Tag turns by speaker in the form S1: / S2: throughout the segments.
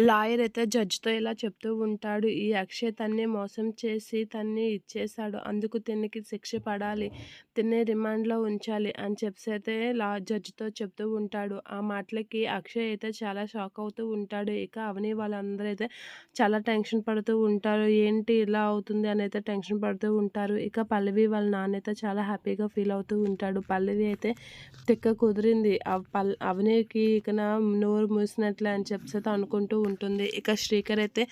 S1: Lawyer అయితే జడ్జితో ఇలా చెప్తూ ఉంటాడు. ఈ అక్షయ్ తన్ని మోసం చేసి తన్ని ఇచ్చేశాడు. అందుకు తిన్నికి శిక్ష పడాలి. తిన్ని రిమాండ్‌లో ఉంచాలి అని చెప్పైతే లా జడ్జితో చెప్తూ ఉంటాడు. ఆ మాటలకి అక్షయ్ అయితే చాలా షాక్ అవుతూ ఉంటాడు. ఇక అవని వాళ్ళందరూ అయితే చాలా టెన్షన్ పడుతూ ఉంటారు. ఏంటి ఇలా అవుతుంది అని అయితే టెన్షన్ పడుతూ ఉంటారు. ఇక పల్లవి వాళ్ళ నాన్న అయితే చాలా హ్యాపీగా ఫీల్ అవుతూ ఉంటాడు. పల్లవి అయితే తిక్క కుదిరింది. పల్ అవనికి ఇక నా నోరు మూసినట్లే అని చెప్పి అయితే అనుకుంటూ ఉంటుంది. ఇక శ్రీకర్ అయితే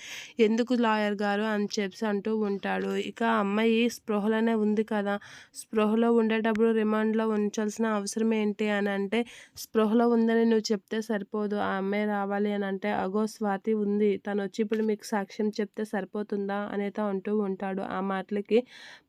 S1: ఎందుకు లాయర్ గారు అని చెప్పి అంటూ ఉంటాడు. ఇక అమ్మాయి స్పృహలోనే ఉంది కదా! స్పృహలో ఉండేటప్పుడు రిమాండ్‌లో ఉంచాల్సిన అవసరం ఏంటి అని అంటే, స్పృహలో ఉందని నువ్వు చెప్తే సరిపోదు. ఆ అమ్మాయి రావాలి అని అంటే, అగో స్వాతి ఉంది. తను వచ్చి ఇప్పుడు మీకు సాక్ష్యం చెప్తే సరిపోతుందా? అనేది అంటూ ఉంటాడు. ఆ మాటలకి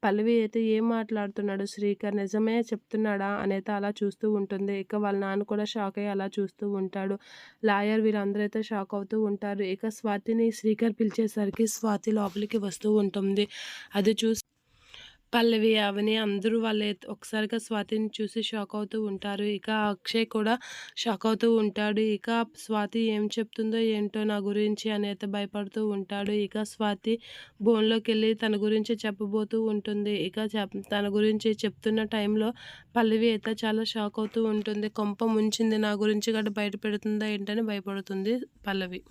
S1: పల్లవి అయితే ఏం మాట్లాడుతున్నాడు శ్రీకర్ నిజమే చెప్తున్నాడా? అనేది అలా చూస్తూ ఉంటుంది. ఇక వాళ్ళ నాన్న కూడా షాక్ అయ్యి అలా చూస్తూ ఉంటాడు. లాయర్ వీళ్ళందరూ అయితే షాక్ అవుతూ ఉంటారు. ఇక స్వాతిని శ్రీకర్ పిలిచేసరికి స్వాతి లోపలికి వస్తూ ఉంటుంది. అది చూసి పల్లవి, అవని అందరూ వాళ్ళే ఒకసారిగా స్వాతిని చూసి షాక్ అవుతూ ఉంటారు. ఇక అక్షయ్ కూడా షాక్ అవుతూ ఉంటాడు. ఇక స్వాతి ఏం చెప్తుందో ఏంటో నా గురించి అని భయపడుతూ ఉంటాడు. ఇక స్వాతి బోన్లోకి వెళ్ళి తన గురించి చెప్పబోతూ ఉంటుంది. ఇక చెప్ తన గురించి చెప్తున్న టైంలో పల్లవి అయితే చాలా షాక్ అవుతూ ఉంటుంది. కొంప ముంచింది నా గురించి గట్రా బయట పెడుతుందా ఏంటని భయపడుతుంది పల్లవి.